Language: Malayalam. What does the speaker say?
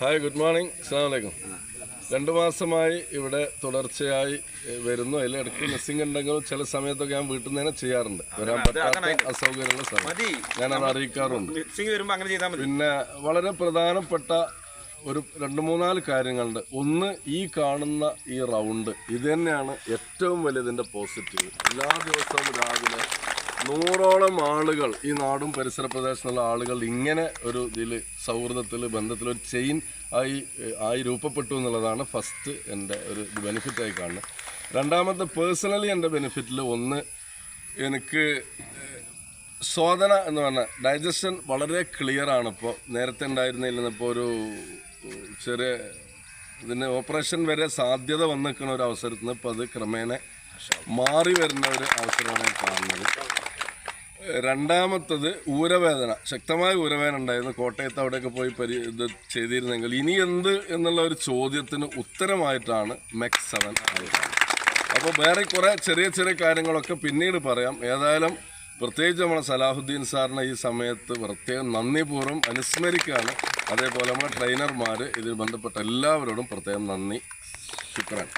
ഹായ് ഗുഡ് മോർണിംഗ് അസ്സാം വലൈക്കും രണ്ട് മാസമായി ഇവിടെ തുടർച്ചയായി വരുന്നു. അതിൽ ഇടയ്ക്ക് മിസ്സിംഗ് ഉണ്ടെങ്കിലും ചില സമയത്തൊക്കെ ഞാൻ വീട്ടിൽ നിന്ന് തന്നെ ചെയ്യാറുണ്ട്. വരാൻ പറ്റാത്ത അസൗകര്യമുള്ള സമയം ഞാൻ ഞാനത് അറിയിക്കാറുണ്ട്. പിന്നെ വളരെ പ്രധാനപ്പെട്ട ഒരു രണ്ട് മൂന്നാൽ കാര്യങ്ങളുണ്ട്. ഒന്ന് ഈ കാണുന്ന ഈ റൗണ്ട് ഇത് തന്നെയാണ് ഏറ്റവും വലിയതിന്റെ പോസിറ്റീവ് എല്ലാ ദിവസവും രാവിലെ നൂറോളം ആളുകൾ ഈ നാടും പരിസര പ്രദേശത്തുള്ള ആളുകൾ ഇങ്ങനെ ഒരു ഇതിൽ സൗഹൃദത്തിൽ ബന്ധത്തിൽ ഒരു ചെയിൻ ആയി ആയി രൂപപ്പെട്ടു എന്നുള്ളതാണ് ഫസ്റ്റ് എന്റെ ഒരു ബെനിഫിറ്റായി കാണുന്നത്. രണ്ടാമത്തെ പേഴ്സണലി എന്റെ ബെനിഫിറ്റിൽ ഒന്ന് എനിക്ക് ശോധന എന്ന് പറഞ്ഞാൽ ഡൈജഷൻ വളരെ ക്ലിയർ ആണ് ഇപ്പോൾ നേരത്തെ ഉണ്ടായിരുന്നില്ല നിന്നിപ്പോൾ ഒരു ചെറിയ ഇതിന് ഓപ്പറേഷൻ വരെ സാധ്യത വന്നിരിക്കുന്ന ഒരു അവസരത്തിൽ നിന്ന് ഇപ്പോൾ അത് ക്രമേണ മാറി വരുന്ന ഒരു അവസരമാണ് കാണുന്നത്. രണ്ടാമത്തത് ഊരവേദന. ശക്തമായ ഊരവേദന ഉണ്ടായിരുന്നു. കോട്ടയത്ത് അവിടെയൊക്കെ പോയി പരി ഇത് ചെയ്തിരുന്നെങ്കിൽ. ഇനി എന്ത് എന്നുള്ള ഒരു ചോദ്യത്തിന് ഉത്തരമായിട്ടാണ് മെക്സ് സെവൻ അപ്പോൾ വേറെ കുറേ ചെറിയ ചെറിയ കാര്യങ്ങളൊക്കെ പിന്നീട് പറയാം. ഏതായാലും പ്രത്യേകിച്ച് നമ്മളെ സലാഹുദ്ദീൻ സാറിനെ ഈ സമയത്ത് പ്രത്യേകം നന്ദിപൂർവം അനുസ്മരിക്കുകയാണ്. അതേപോലെ നമ്മുടെ ട്രെയിനർമാർ ഇതിൽ ബന്ധപ്പെട്ട എല്ലാവരോടും പ്രത്യേകം നന്ദി. ശുക്രാൻ.